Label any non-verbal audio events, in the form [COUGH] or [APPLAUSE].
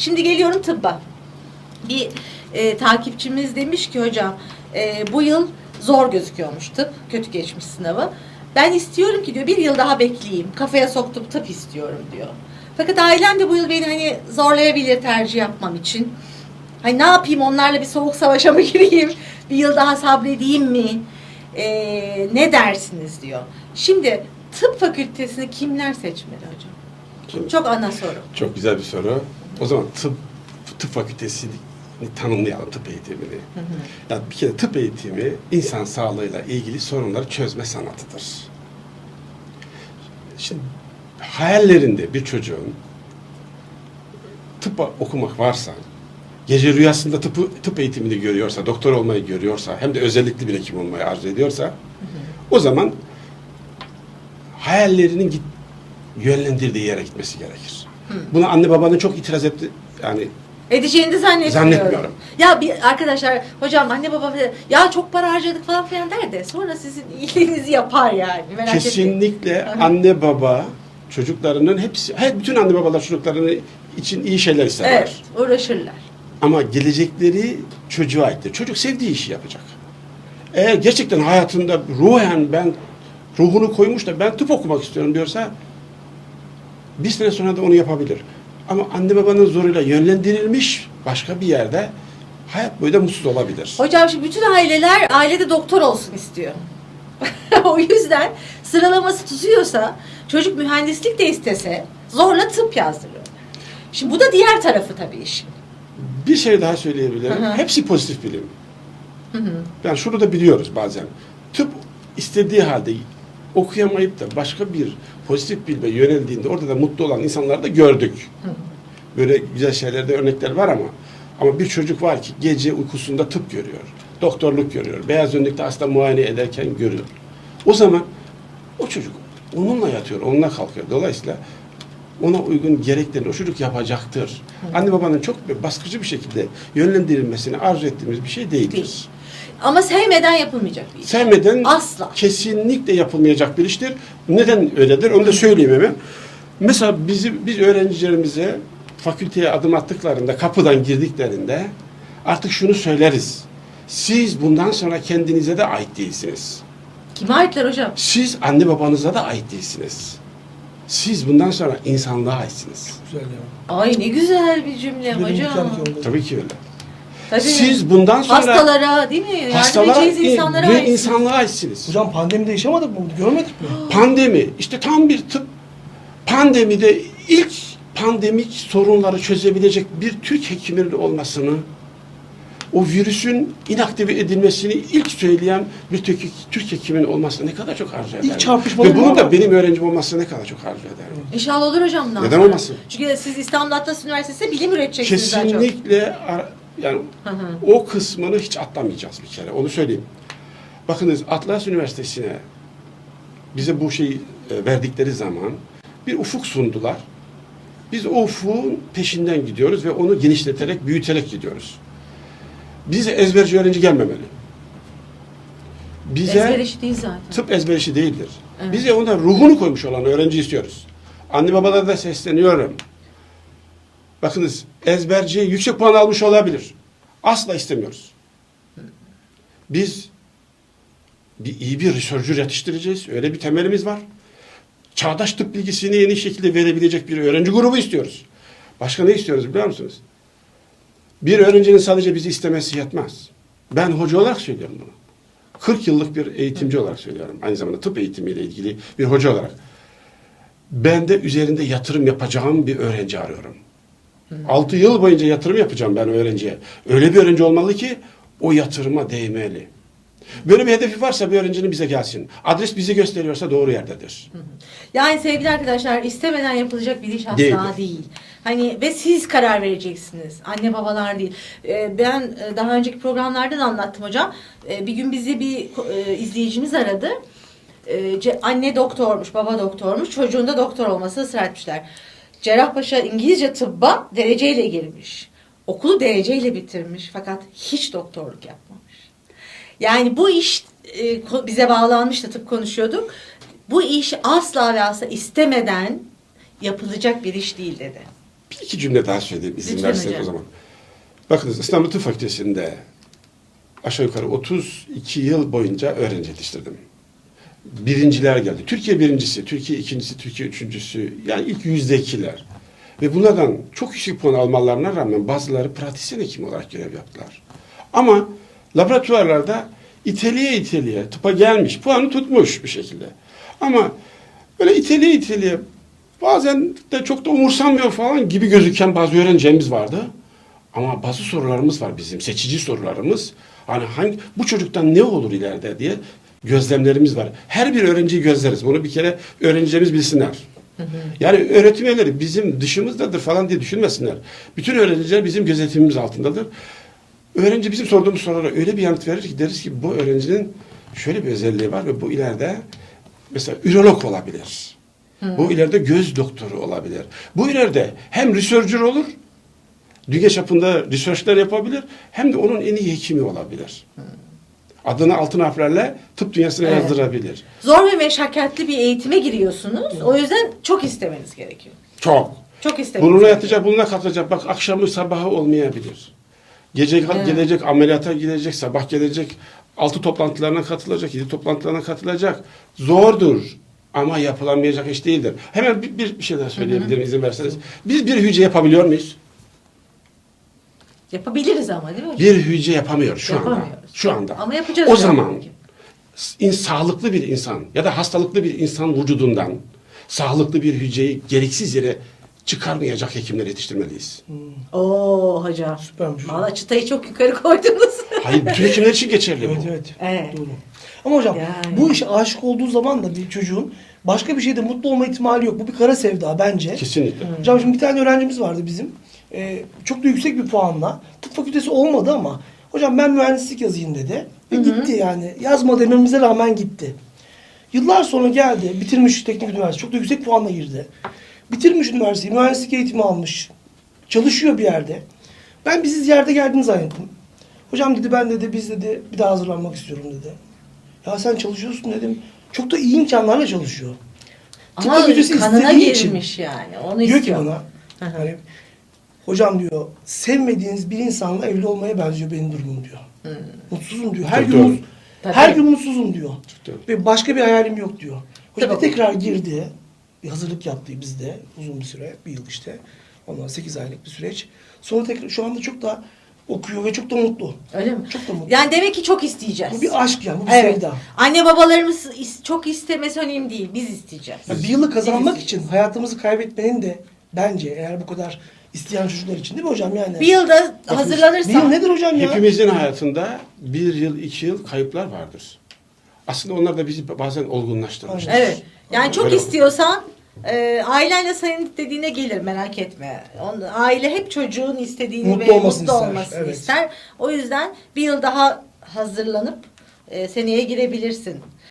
Şimdi geliyorum tıbba. Bir e, takipçimiz demiş ki hocam e, bu yıl zor gözüküyormuş tıp. Kötü geçmiş sınavı. Ben istiyorum ki diyor bir yıl daha bekleyeyim. Kafaya soktum tıp istiyorum diyor. Fakat ailem de bu yıl beni hani zorlayabilir tercih yapmam için. Hani ne yapayım onlarla bir soğuk savaşa mı [LAUGHS] gireyim? Bir yıl daha sabredeyim mi? E, ne dersiniz diyor. Şimdi tıp fakültesini kimler seçmeli hocam? Şimdi- Çok ana soru. Çok güzel bir soru. O zaman tıp tıp fakültesini tanımlayalım tıp eğitimini. Ya bir kere tıp eğitimi insan sağlığıyla ilgili sorunları çözme sanatıdır. Şimdi hayallerinde bir çocuğun tıp okumak varsa, gece rüyasında tıp, tıp eğitimini görüyorsa, doktor olmayı görüyorsa, hem de özellikli bir hekim olmayı arzu ediyorsa, o zaman hayallerinin git, yönlendirdiği yere gitmesi gerekir. Buna anne babanın çok itiraz etti. Yani Edeceğini de zannetmiyorum. Zannetmiyorum. Ya bir arkadaşlar hocam anne baba falan, ya çok para harcadık falan filan der de sonra sizin iyiliğinizi yapar yani. Merak etmeyin. kesinlikle Aha. anne baba çocuklarının hepsi, her bütün anne babalar çocuklarının için iyi şeyler isterler. Evet uğraşırlar. Ama gelecekleri çocuğa aittir. Çocuk sevdiği işi yapacak. Eğer gerçekten hayatında ruhen ben ruhunu koymuş da ben tıp okumak istiyorum diyorsa bir sene sonra da onu yapabilir. Ama anne babanın zoruyla yönlendirilmiş başka bir yerde hayat boyu da mutsuz olabilir. Hocam şimdi bütün aileler ailede doktor olsun istiyor. [LAUGHS] o yüzden sıralaması tutuyorsa çocuk mühendislik de istese zorla tıp yazdırıyor. Şimdi bu da diğer tarafı tabii işin. Bir şey daha söyleyebilirim. Hı hı. Hepsi pozitif bilim. Hı hı. Yani şunu da biliyoruz bazen. Tıp istediği halde okuyamayıp da başka bir pozitif bilme yöneldiğinde orada da mutlu olan insanları da gördük. Böyle güzel şeylerde örnekler var ama ama bir çocuk var ki gece uykusunda tıp görüyor. Doktorluk görüyor. Beyaz önlükte hasta muayene ederken görüyor. O zaman o çocuk onunla yatıyor, onunla kalkıyor. Dolayısıyla ona uygun gereklerini o çocuk yapacaktır. Anne babanın çok baskıcı bir şekilde yönlendirilmesini arzu ettiğimiz bir şey değildir. Değil. Ama sevmeden yapılmayacak bir iş. Sevmeden Asla. kesinlikle yapılmayacak bir iştir. Neden öyledir? Onu da söyleyeyim hemen. Mesela bizi, biz öğrencilerimize fakülteye adım attıklarında, kapıdan girdiklerinde artık şunu söyleriz. Siz bundan sonra kendinize de ait değilsiniz. Kime aitler hocam? Siz anne babanıza da ait değilsiniz. Siz bundan sonra insanlığa aitsiniz. Güzel ya. Ay ne güzel bir cümle Benim hocam. Tabii ki öyle. Tabii. Siz bundan sonra hastalara değil mi? Yardım hastalara edeceğiniz insanlara ve aitsiniz. insanlığa aitsiniz. Hocam pandemide yaşamadık mı? Görmedik mi? [GASPS] Pandemi işte tam bir tıp pandemide ilk pandemik sorunları çözebilecek bir Türk hekiminin olmasını o virüsün inaktive edilmesini ilk söyleyen bir Türk, Türk hekimin olmasını ne kadar çok arzu ederim. çarpışmalı Ve bunun da benim öğrencim olmasını ne kadar çok arzu ederim. İnşallah olur hocam Neden sonra. olmasın? Çünkü siz İstanbul Atlas Üniversitesi'nde bilim üreteceksiniz daha çok. Kesinlikle yani Hı hı. o kısmını hiç atlamayacağız bir kere. Onu söyleyeyim. Bakınız Atlas Üniversitesi'ne bize bu şeyi e, verdikleri zaman bir ufuk sundular. Biz o ufuğun peşinden gidiyoruz ve onu genişleterek, büyüterek gidiyoruz. Bize ezberci öğrenci gelmemeli. Bize Ezber işi değil zaten. tıp ezber işi değildir. Evet. Bize ona ruhunu koymuş olan öğrenci istiyoruz. Anne babalara da sesleniyorum. Bakınız ezberci yüksek puan almış olabilir. Asla istemiyoruz. Biz bir iyi bir researcher yetiştireceğiz. Öyle bir temelimiz var. Çağdaş tıp bilgisini yeni şekilde verebilecek bir öğrenci grubu istiyoruz. Başka ne istiyoruz biliyor musunuz? Bir öğrencinin sadece bizi istemesi yetmez. Ben hoca olarak söylüyorum bunu. 40 yıllık bir eğitimci olarak söylüyorum. Aynı zamanda tıp eğitimiyle ilgili bir hoca olarak. Ben de üzerinde yatırım yapacağım bir öğrenci arıyorum. 6 yıl boyunca yatırım yapacağım ben öğrenciye. Öyle bir öğrenci olmalı ki o yatırıma değmeli. Böyle bir hedefi varsa bir öğrencinin bize gelsin. Adres bizi gösteriyorsa doğru yerdedir. Yani sevgili arkadaşlar istemeden yapılacak bir iş asla Değildir. değil. Hani ve siz karar vereceksiniz. Anne babalar değil. Ee, ben e, daha önceki programlarda da anlattım hocam. Ee, bir gün bizi bir e, izleyicimiz aradı. Ee, anne doktormuş, baba doktormuş. Çocuğun da doktor olması ısrar etmişler. Cerrahpaşa İngilizce tıbba dereceyle girmiş. Okulu dereceyle bitirmiş fakat hiç doktorluk yapmamış. Yani bu iş e, bize bağlanmıştı tıp konuşuyorduk. Bu iş asla ve asla istemeden yapılacak bir iş değil dedi. Bir iki cümle daha söyleyeyim izin verseniz o zaman. Bakınız İstanbul Tıp Fakültesi'nde aşağı yukarı 32 yıl boyunca öğrenci yetiştirdim. Birinciler geldi. Türkiye birincisi, Türkiye ikincisi, Türkiye üçüncüsü. Yani ilk yüzdekiler. Ve bunlardan çok yüksek puan almalarına rağmen bazıları pratisyen hekim olarak görev yaptılar. Ama laboratuvarlarda iteliye iteliye tıpa gelmiş, puanı tutmuş bir şekilde. Ama böyle iteliye iteliye bazen de çok da umursamıyor falan gibi gözüken bazı öğrencilerimiz vardı. Ama bazı sorularımız var bizim, seçici sorularımız. Hani hangi bu çocuktan ne olur ileride diye gözlemlerimiz var. Her bir öğrenciyi gözleriz. Bunu bir kere öğrencilerimiz bilsinler. Yani öğretim üyeleri bizim dışımızdadır falan diye düşünmesinler. Bütün öğrenciler bizim gözetimimiz altındadır. Öğrenci bizim sorduğumuz sorulara öyle bir yanıt verir ki deriz ki bu öğrencinin şöyle bir özelliği var ve bu ileride mesela ürolog olabilir. Bu ileride göz doktoru olabilir. Bu ileride hem researcher olur, dünya çapında researchler yapabilir, hem de onun en iyi hekimi olabilir. Adını altın harflerle tıp dünyasına Evet. yazdırabilir. Zor ve meşakkatli bir eğitime giriyorsunuz. O yüzden çok istemeniz gerekiyor. Çok. Çok istemeniz Bununla gerekiyor. yatacak, bununla kalkacak. Bak akşamı sabahı olmayabilir. Gece Evet. gelecek, ameliyata gidecek, sabah gelecek. Altı toplantılarına katılacak, yedi toplantılarına katılacak. Zordur ama yapılamayacak iş değildir. Hemen bir, bir, bir şey daha söyleyebilirim izin verseniz. Biz bir hücre yapabiliyor muyuz? Yapabiliriz ama değil mi? Bir hücre yapamıyoruz şu anda. Şu anda. Ama yapacağız O zaman in, sağlıklı bir insan ya da hastalıklı bir insan vücudundan sağlıklı bir hücreyi gereksiz yere çıkarmayacak hekimler yetiştirmeliyiz. Oo hocam. Süpermiş. Valla çıtayı çok yukarı koydunuz. [LAUGHS] Hayır, bütün hekimler için geçerli Evet bu. evet. Evet. Doğru. Ama hocam Yani. bu işe aşık olduğu zaman da bir çocuğun başka bir şeyde mutlu olma ihtimali yok. Bu bir kara sevda bence. Kesinlikle. Hocam şimdi bir tane öğrencimiz vardı bizim. Ee, çok da yüksek bir puanla. Tıp fakültesi olmadı ama hocam ben mühendislik yazayım dedi. Ve gitti yani. Yazma dememize rağmen gitti. Yıllar sonra geldi. Bitirmiş teknik üniversite. Çok da yüksek puanla girdi. Bitirmiş üniversiteyi. Mühendislik eğitimi almış. Çalışıyor bir yerde. Ben bizi ziyarete geldiğini zannettim. Hocam dedi ben dedi biz dedi bir daha hazırlanmak istiyorum dedi. Ya sen çalışıyorsun dedim. Çok da iyi imkanlarla çalışıyor. Tıp Ama fakültesi kanına istediği için. girmiş yani. Onu Diyor ki istiyor. bana hani hocam diyor sevmediğiniz bir insanla evli olmaya benziyor benim durumum diyor. Mutsuzum diyor. Her Çok gün doğru. mut- Tabii. her gün mutsuzum diyor. doğru. Ve başka bir hayalim yok diyor. Hocam Tabii. tekrar girdi. Bir hazırlık yaptı bizde uzun bir süre, bir yıl işte. Ondan 8 aylık bir süreç. Sonra tekrar şu anda çok da okuyor ve çok da mutlu. Öyle mi? Çok da mutlu. Yani demek ki çok isteyeceğiz. Bu bir aşk yani, bu bir Evet. sevda. Anne babalarımız is- çok istemesi önemli değil. Biz isteyeceğiz. Ya bir yılı kazanmak için hayatımızı kaybetmenin de bence eğer bu kadar isteyen çocuklar için değil mi hocam yani? Bir yılda Bir hazırlanırsa yıl nedir hocam ya? Hepimizin hayatında bir yıl, iki yıl kayıplar vardır. Aslında onlar da bizi bazen olgunlaştırmış. Aynen. Evet. Yani çok Öyle istiyorsan e, ailenle senin dediğine gelir merak etme. Aile hep çocuğun istediğini Mutlu ve olmasını mutlu ister, olmasını evet. ister. O yüzden bir yıl daha hazırlanıp e, seneye girebilirsin.